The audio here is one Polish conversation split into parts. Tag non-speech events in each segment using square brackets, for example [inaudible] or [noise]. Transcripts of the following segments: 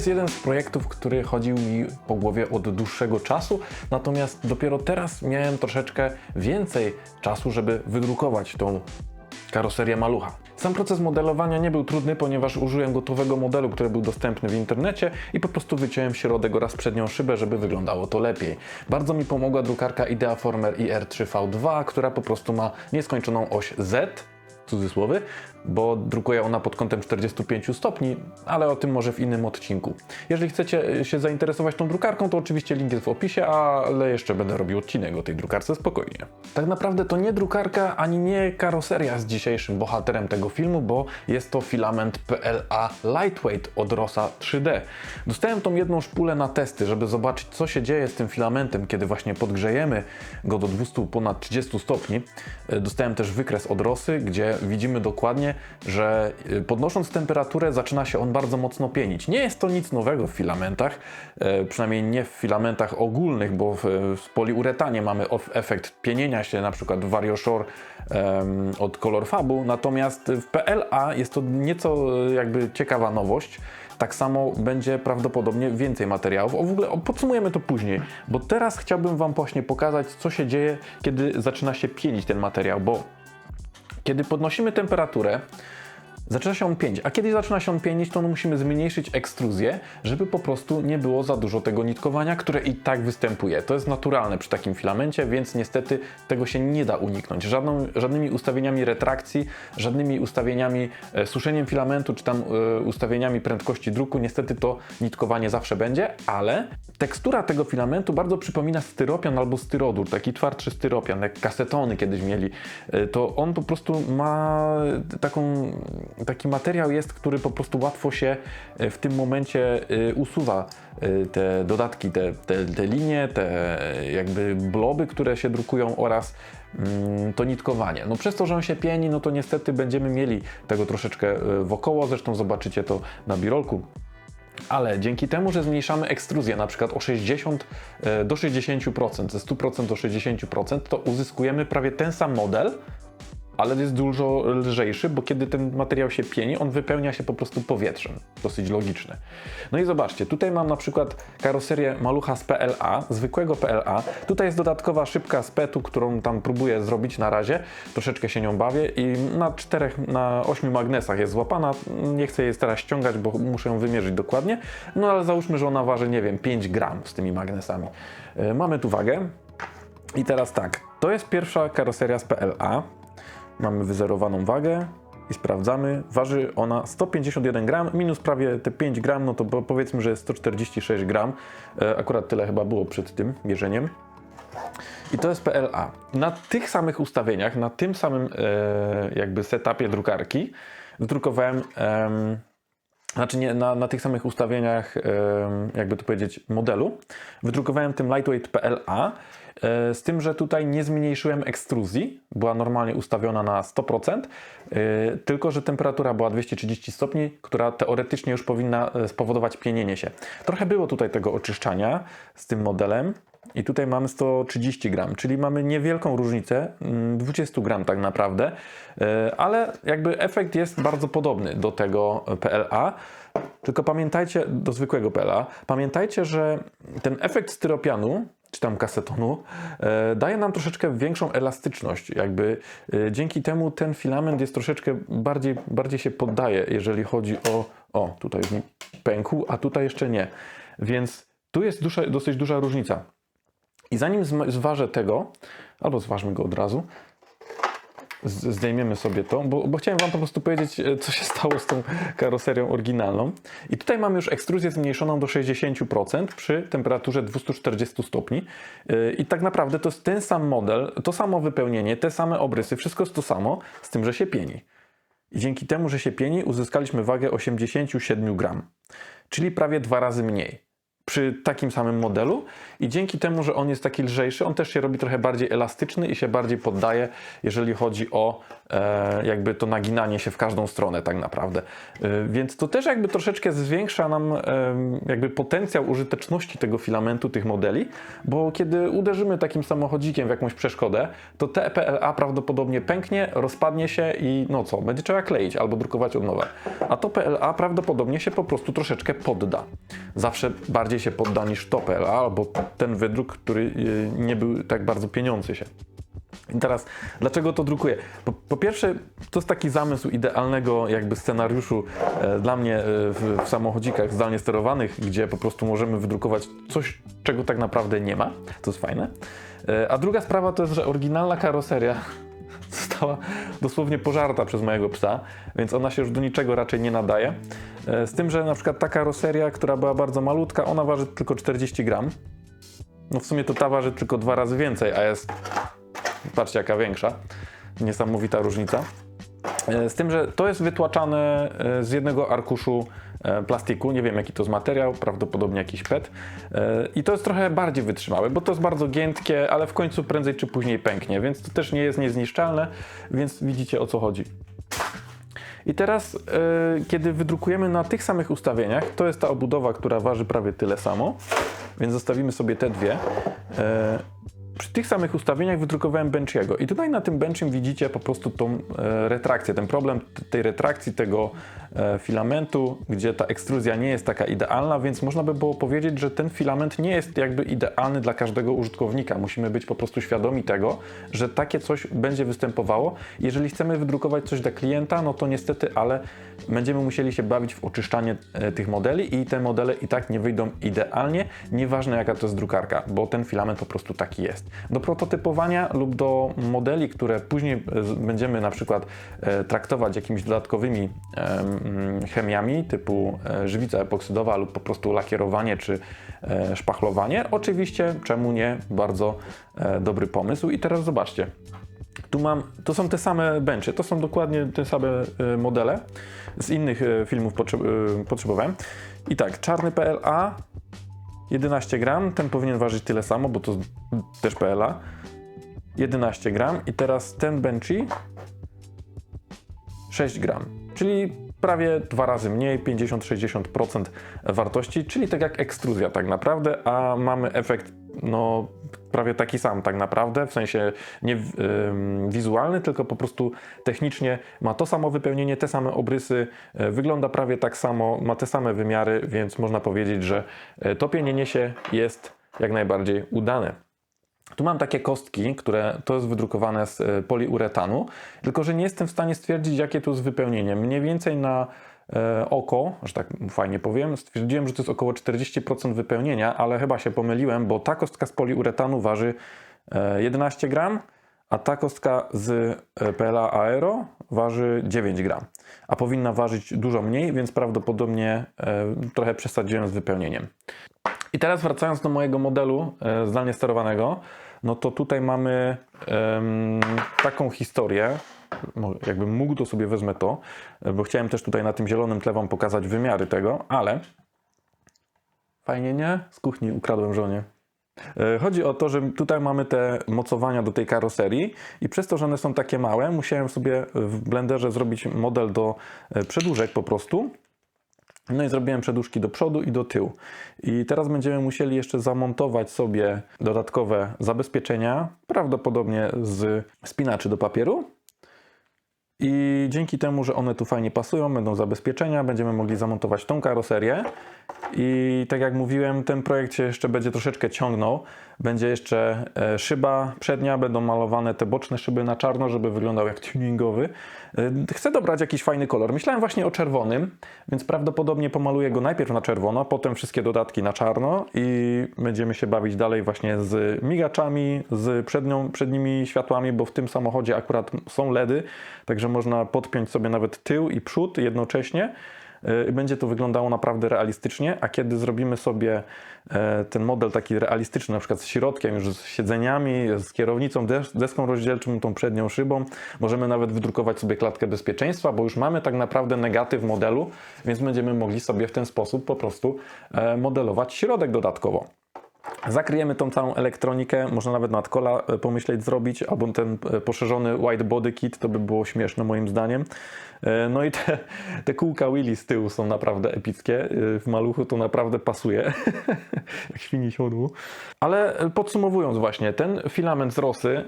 jest jeden z projektów, który chodził mi po głowie od dłuższego czasu, natomiast dopiero teraz miałem troszeczkę więcej czasu, żeby wydrukować tą karoserię malucha. Sam proces modelowania nie był trudny, ponieważ użyłem gotowego modelu, który był dostępny w internecie i po prostu wyciąłem środek oraz przednią szybę, żeby wyglądało to lepiej. Bardzo mi pomogła drukarka Ideaformer IR3V2, która po prostu ma nieskończoną oś Z, cudzysłowy, bo drukuje ona pod kątem 45 stopni, ale o tym może w innym odcinku. Jeżeli chcecie się zainteresować tą drukarką, to oczywiście link jest w opisie, ale jeszcze będę robił odcinek o tej drukarce spokojnie. Tak naprawdę to nie drukarka, ani nie karoseria z dzisiejszym bohaterem tego filmu, bo jest to filament PLA Lightweight od Rosa 3D. Dostałem tą jedną szpulę na testy, żeby zobaczyć co się dzieje z tym filamentem, kiedy właśnie podgrzejemy go do 200 ponad 30 stopni. Dostałem też wykres od Rosy, gdzie widzimy dokładnie, że y, podnosząc temperaturę zaczyna się on bardzo mocno pienić. Nie jest to nic nowego w filamentach, e, przynajmniej nie w filamentach ogólnych, bo w, poliuretanie mamy efekt pienienia się, na przykład VarioShore od Colorfabu, natomiast w PLA jest to nieco e, jakby ciekawa nowość. Tak samo będzie prawdopodobnie więcej materiałów. O, w ogóle podsumujemy to później, bo teraz chciałbym Wam właśnie pokazać, co się dzieje, kiedy zaczyna się pienić ten materiał, bo kiedy podnosimy temperaturę, zaczyna się on pienić. A kiedy zaczyna się on pienić, to no musimy zmniejszyć ekstruzję, żeby po prostu nie było za dużo tego nitkowania, które i tak występuje. To jest naturalne przy takim filamencie, więc niestety tego się nie da uniknąć. Żadną, żadnymi ustawieniami retrakcji, żadnymi ustawieniami e, suszeniem filamentu, czy tam e, ustawieniami prędkości druku, niestety to nitkowanie zawsze będzie, ale tekstura tego filamentu bardzo przypomina styropian albo styrodur, taki twardszy styropian, jak kasetony kiedyś mieli. E, To on po prostu ma taką taki materiał jest, który po prostu łatwo się e, w tym momencie e, usuwa e, te dodatki, te, te, te linie, te jakby bloby, które się drukują oraz mm, to nitkowanie. No przez to, że on się pieni, no to niestety będziemy mieli tego troszeczkę wokoło, zresztą zobaczycie to na birolku. Ale dzięki temu, że zmniejszamy ekstruzję na przykład o 60 e, do 60%, ze 100% do 60%, to uzyskujemy prawie ten sam model, ale jest dużo lżejszy, bo kiedy ten materiał się pieni, on wypełnia się po prostu powietrzem. Dosyć logiczne. No i zobaczcie, tutaj mam na przykład karoserię malucha z PLA, zwykłego PLA. Tutaj jest dodatkowa szybka z PET-u, którą tam próbuję zrobić na razie. Troszeczkę się nią bawię i na czterech, na ośmiu magnesach jest złapana. Nie chcę jej teraz ściągać, bo muszę ją wymierzyć dokładnie. No ale załóżmy, że ona waży, nie wiem, 5 gram z tymi magnesami. E, Mamy tu wagę. I teraz tak, to jest pierwsza karoseria z PLA. Mamy wyzerowaną wagę i sprawdzamy. Waży ona 151 gram, minus prawie te 5 gram, no to po- powiedzmy, że jest 146 gram. E, Akurat tyle chyba było przed tym mierzeniem. I to jest PLA. Na tych samych ustawieniach, na tym samym e, jakby setupie drukarki wydrukowałem em, znaczy nie, na, na tych samych ustawieniach, em, jakby to powiedzieć, modelu, wydrukowałem tym Lightweight PLA, e, z tym, że tutaj nie zmniejszyłem ekstruzji, była normalnie ustawiona na 100%, e, tylko że temperatura była 230 stopni, która teoretycznie już powinna e, spowodować pienienie się. Trochę było tutaj tego oczyszczania z tym modelem, i tutaj mamy 130 gram, czyli mamy niewielką różnicę, mm, 20 gram tak naprawdę, e, ale jakby efekt jest bardzo podobny do tego PLA. Tylko pamiętajcie, do zwykłego PLA, pamiętajcie, że ten efekt styropianu, czy tam kasetonu, e, daje nam troszeczkę większą elastyczność. Jakby e, dzięki temu ten filament jest troszeczkę bardziej, bardziej się poddaje, jeżeli chodzi o. O, tutaj już mi pękł, a tutaj jeszcze nie. Więc tu jest dosyć duża różnica. I zanim zważę tego, albo zważmy go od razu, zdejmiemy sobie to, bo, bo chciałem Wam po prostu powiedzieć, e, co się stało z tą karoserią oryginalną. I tutaj mamy już ekstruzję zmniejszoną do 60% przy temperaturze 240 stopni. E, I tak naprawdę to jest ten sam model, to samo wypełnienie, te same obrysy, wszystko jest to samo, z tym, że się pieni. I dzięki temu, że się pieni, uzyskaliśmy wagę 87 gram, czyli prawie dwa razy mniej. Przy takim samym modelu i dzięki temu, że on jest taki lżejszy, on też się robi trochę bardziej elastyczny i się bardziej poddaje, jeżeli chodzi o e, jakby to naginanie się w każdą stronę tak naprawdę. E, więc to też jakby troszeczkę zwiększa nam e, jakby potencjał użyteczności tego filamentu, tych modeli, bo kiedy uderzymy takim samochodzikiem w jakąś przeszkodę, to te PLA prawdopodobnie pęknie, rozpadnie się i no co, będzie trzeba kleić albo drukować od nowa. A to PLA prawdopodobnie się po prostu troszeczkę podda. Zawsze bardziej się podda niż to PLA albo ten wydruk, który y, nie był tak bardzo pieniący się. I teraz, dlaczego to drukuję? Po, po, pierwsze, to jest taki zamysł idealnego jakby scenariuszu e, dla mnie e, w, w, samochodzikach zdalnie sterowanych, gdzie po prostu możemy wydrukować coś, czego tak naprawdę nie ma. To jest fajne. E, a druga sprawa to jest, że oryginalna karoseria została dosłownie pożarta przez mojego psa, więc ona się już do niczego raczej nie nadaje. E, z tym, że na przykład ta karoseria, która była bardzo malutka, ona waży tylko 40 gram. No w sumie to ta waży tylko dwa razy więcej, a jest Patrzcie, jaka większa. Niesamowita różnica. E, z tym, że to jest wytłaczane e, z jednego arkuszu plastiku, nie wiem jaki to jest materiał, prawdopodobnie jakiś PET. I to jest trochę bardziej wytrzymałe, bo to jest bardzo giętkie, ale w końcu prędzej czy później pęknie, więc to też nie jest niezniszczalne, więc widzicie o co chodzi. I teraz, kiedy wydrukujemy na tych samych ustawieniach, to jest ta obudowa, która waży prawie tyle samo, więc zostawimy sobie te dwie przy tych samych ustawieniach wydrukowałem Benchiego i tutaj na tym Benchim widzicie po prostu tą e, retrakcję, ten problem tej retrakcji tego e, filamentu, gdzie ta ekstruzja nie jest taka idealna, więc można by było powiedzieć, że ten filament nie jest jakby idealny dla każdego użytkownika. Musimy być po prostu świadomi tego, że takie coś będzie występowało. Jeżeli chcemy wydrukować coś dla klienta, no to niestety, ale będziemy musieli się bawić w oczyszczanie e, tych modeli i te modele i tak nie wyjdą idealnie, nieważne jaka to jest drukarka, bo ten filament po prostu taki jest. Do prototypowania lub do modeli, które później e, będziemy na przykład e, traktować jakimiś dodatkowymi chemiami typu żywica epoksydowa lub po prostu lakierowanie czy szpachlowanie, oczywiście czemu nie, bardzo dobry pomysł. I teraz zobaczcie, tu mam, to są te same benchy, to są dokładnie te same e, modele. Z innych e, filmów e, potrzebowałem. I tak, czarny PLA 11 gram, ten powinien ważyć tyle samo, bo to też PLA. 11 gram i teraz ten benchy 6 gram, czyli prawie dwa razy mniej, 50-60% wartości, czyli tak jak ekstruzja tak naprawdę, a mamy efekt no, prawie taki sam tak naprawdę, w sensie nie yy, wizualny, tylko po prostu technicznie ma to samo wypełnienie, te same obrysy, yy, wygląda prawie tak samo, ma te same wymiary, więc można powiedzieć, że yy, to pienienie się jest jak najbardziej udane. Tu mam takie kostki, które to jest wydrukowane z e, poliuretanu, tylko że nie jestem w stanie stwierdzić, jakie tu jest wypełnienie. Mniej więcej na e, oko, że tak fajnie powiem, stwierdziłem, że to jest około 40% wypełnienia, ale chyba się pomyliłem, bo ta kostka z poliuretanu waży 11 e, gram, a ta kostka z PLA Aero waży 9 gram, a powinna ważyć dużo mniej, więc prawdopodobnie trochę przesadziłem z wypełnieniem. I teraz wracając do mojego modelu e, zdalnie sterowanego, no to tutaj mamy taką historię. Jakbym mógł, to sobie wezmę to, e, bo chciałem też tutaj na tym zielonym tle Wam pokazać wymiary tego, ale fajnie nie? Z kuchni ukradłem żonie. E, chodzi o to, że tutaj mamy te mocowania do tej karoserii i przez to, że one są takie małe, musiałem sobie w Blenderze zrobić model do przedłużek po prostu no i zrobiłem przedłużki do przodu i do tyłu. I teraz będziemy musieli jeszcze zamontować sobie dodatkowe zabezpieczenia, prawdopodobnie z spinaczy do papieru. I dzięki temu, że one tu fajnie pasują, będą zabezpieczenia, będziemy mogli zamontować tą karoserię. I tak jak mówiłem, ten projekt się jeszcze będzie troszeczkę ciągnął. Będzie jeszcze e, szyba przednia, będą malowane te boczne szyby na czarno, żeby wyglądał jak tuningowy. E, chcę dobrać jakiś fajny kolor. Myślałem właśnie o czerwonym, więc prawdopodobnie pomaluję go najpierw na czerwono, potem wszystkie dodatki na czarno i będziemy się bawić dalej właśnie z migaczami, z przednią, przednimi światłami, bo w tym samochodzie akurat są LEDy, także można podpiąć sobie nawet tył i przód jednocześnie. Y, będzie to wyglądało naprawdę realistycznie, a kiedy zrobimy sobie e, ten model taki realistyczny, na przykład z środkiem, już z siedzeniami, z kierownicą, des- deską rozdzielczą, tą przednią szybą, możemy nawet wydrukować sobie klatkę bezpieczeństwa, bo już mamy tak naprawdę negatyw modelu, więc będziemy mogli sobie w ten sposób po prostu e, modelować środek dodatkowo. Zakryjemy tą całą elektronikę, można nawet nadkola e, pomyśleć zrobić, albo ten e, poszerzony white body kit, to by było śmieszne moim zdaniem. E, No i te, te kółka Willy z tyłu są naprawdę epickie. W maluchu to naprawdę pasuje, [laughs] jak świni siodłu. Ale podsumowując właśnie, ten filament z Rosy,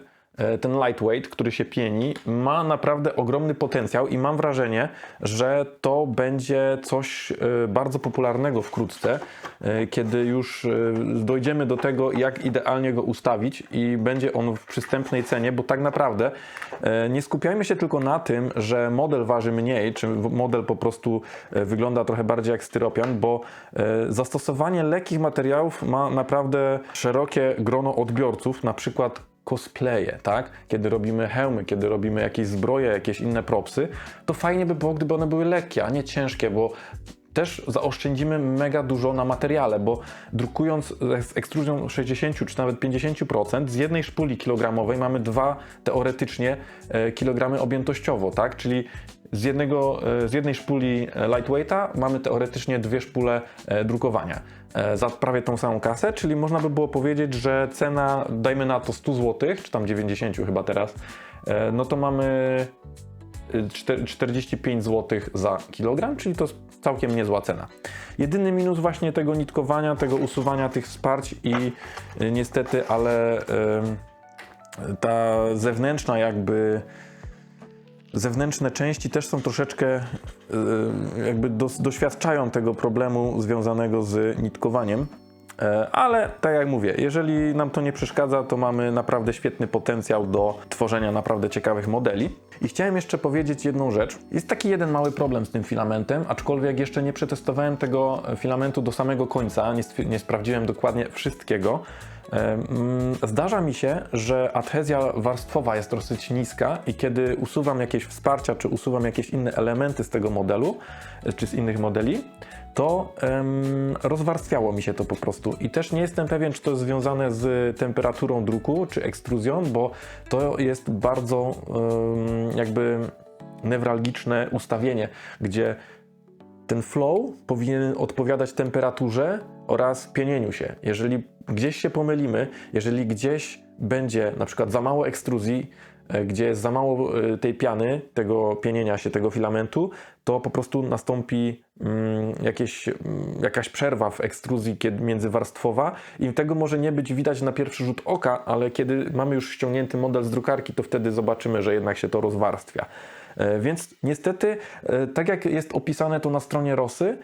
ten lightweight, który się pieni, ma naprawdę ogromny potencjał i mam wrażenie, że to będzie coś e, bardzo popularnego wkrótce, e, kiedy już e, dojdziemy do tego, jak idealnie go ustawić i będzie on w przystępnej cenie, bo tak naprawdę e, nie skupiajmy się tylko na tym, że model waży mniej, czy model po prostu e, wygląda trochę bardziej jak styropian, bo e, zastosowanie lekkich materiałów ma naprawdę szerokie grono odbiorców, na przykład cosplaye, tak? Kiedy robimy hełmy, kiedy robimy jakieś zbroje, jakieś inne propsy, to fajnie by było, gdyby one były lekkie, a nie ciężkie, bo też zaoszczędzimy mega dużo na materiale, bo drukując z ekstruzją 60 czy nawet 50% z jednej szpuli kilogramowej mamy dwa teoretycznie e, kilogramy objętościowo, tak? Czyli z, jednego, e, z jednej szpuli e, lightweighta mamy teoretycznie dwie szpule drukowania za prawie tą samą kasę, czyli można by było powiedzieć, że cena, dajmy na to 100 zł, czy tam 90 chyba teraz, e, no to mamy y, czter- 45 zł za kilogram, czyli to całkiem niezła cena. Jedyny minus właśnie tego nitkowania, tego usuwania tych wsparć i niestety, ale ta zewnętrzna jakby zewnętrzne części też są troszeczkę y, jakby doświadczają tego problemu związanego z nitkowaniem. E, Ale tak jak mówię, jeżeli nam to nie przeszkadza, to mamy naprawdę świetny potencjał do tworzenia naprawdę ciekawych modeli. I chciałem jeszcze powiedzieć jedną rzecz. Jest taki jeden mały problem z tym filamentem, aczkolwiek jeszcze nie przetestowałem tego filamentu do samego końca, nie, nie sprawdziłem dokładnie wszystkiego. Em, Zdarza mi się, że adhezja warstwowa jest dosyć niska i kiedy usuwam jakieś wsparcia, czy usuwam jakieś inne elementy z tego modelu, e, czy z innych modeli, to em, rozwarstwiało mi się to po prostu. I też nie jestem pewien, czy to jest związane z temperaturą druku, czy ekstruzją, bo to jest bardzo em, jakby newralgiczne ustawienie, gdzie ten flow powinien odpowiadać temperaturze oraz pienieniu się. Jeżeli gdzieś się pomylimy, jeżeli gdzieś będzie na przykład za mało ekstruzji, e, gdzie jest za mało e, tej piany, tego pienienia się, tego filamentu, to po prostu nastąpi mm, jakieś, mm, jakaś przerwa w ekstruzji międzywarstwowa i tego może nie być widać na pierwszy rzut oka, ale kiedy mamy już ściągnięty model z drukarki, to wtedy zobaczymy, że jednak się to rozwarstwia. E, Więc niestety, tak jak jest opisane to na stronie Rosy,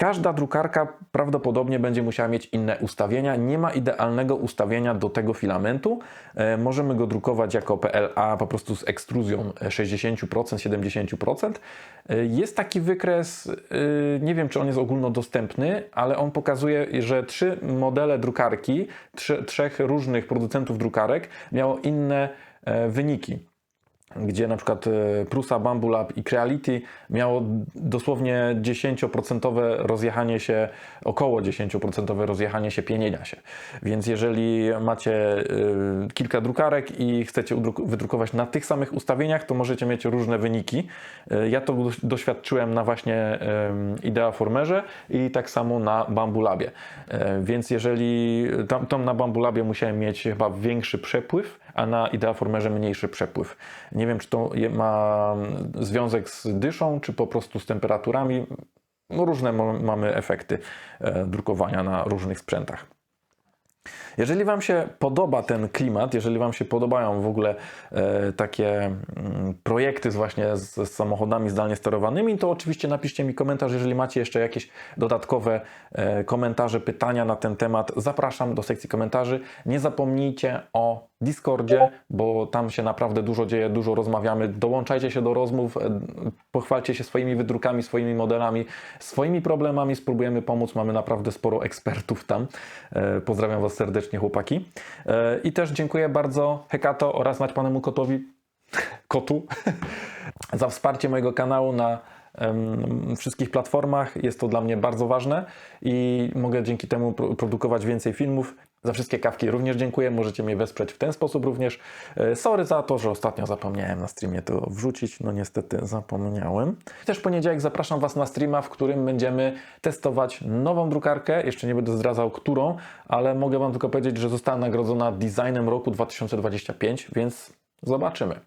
każda drukarka prawdopodobnie będzie musiała mieć inne ustawienia. Nie ma idealnego ustawienia do tego filamentu. E, Możemy go drukować jako PLA po prostu z ekstruzją e, 60%, 70%. E, Jest taki wykres, e, nie wiem czy on jest ogólnodostępny, ale on pokazuje, że trzy modele drukarki, trzech różnych producentów drukarek miało inne e, wyniki gdzie na przykład e, Prusa, Bamboo Lab i Creality miało dosłownie 10% rozjechanie się, około 10% rozjechanie się pienienia się. Więc jeżeli macie e, kilka drukarek i chcecie wydrukować na tych samych ustawieniach, to możecie mieć różne wyniki. E, Ja to doś- doświadczyłem na właśnie Idea Formerze i tak samo na Bamboo Labie. Więc jeżeli tam, tam na Bamboo Labie musiałem mieć chyba większy przepływ, a na Ideaformerze mniejszy przepływ. Nie wiem, czy to ma związek z dyszą, czy po prostu z temperaturami. No różne mamy efekty e, drukowania na różnych sprzętach. Jeżeli Wam się podoba ten klimat, jeżeli Wam się podobają w ogóle e, takie mm, projekty z właśnie z, z samochodami zdalnie sterowanymi, to oczywiście napiszcie mi komentarz. Jeżeli macie jeszcze jakieś dodatkowe e, komentarze, pytania na ten temat, zapraszam do sekcji komentarzy. Nie zapomnijcie o Discordzie, bo tam się naprawdę dużo dzieje, dużo rozmawiamy. Dołączajcie się do rozmów, e, pochwalcie się swoimi wydrukami, swoimi modelami, swoimi problemami. Spróbujemy pomóc. Mamy naprawdę sporo ekspertów tam. E, Pozdrawiam Was serdecznie, chłopaki. E, I też dziękuję bardzo Hekato oraz naćpanemu kotowi, kotu, [laughs] za wsparcie mojego kanału na wszystkich platformach. Jest to dla mnie bardzo ważne i mogę dzięki temu pro- produkować więcej filmów. Za wszystkie kawki również dziękuję. Możecie mnie wesprzeć w ten sposób również. E, Sorry za to, że ostatnio zapomniałem na streamie to wrzucić. No niestety zapomniałem. Też w poniedziałek zapraszam Was na streama, w którym będziemy testować nową drukarkę. Jeszcze nie będę zdradzał którą, ale mogę Wam tylko powiedzieć, że została nagrodzona designem roku 2025, więc zobaczymy.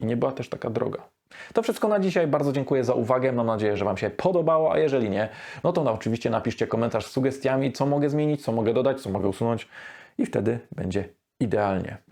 I nie była też taka droga. To wszystko na dzisiaj. Bardzo dziękuję za uwagę. Mam nadzieję, że Wam się podobało, a jeżeli nie, no to oczywiście napiszcie komentarz z sugestiami, co mogę zmienić, co mogę dodać, co mogę usunąć i wtedy będzie idealnie.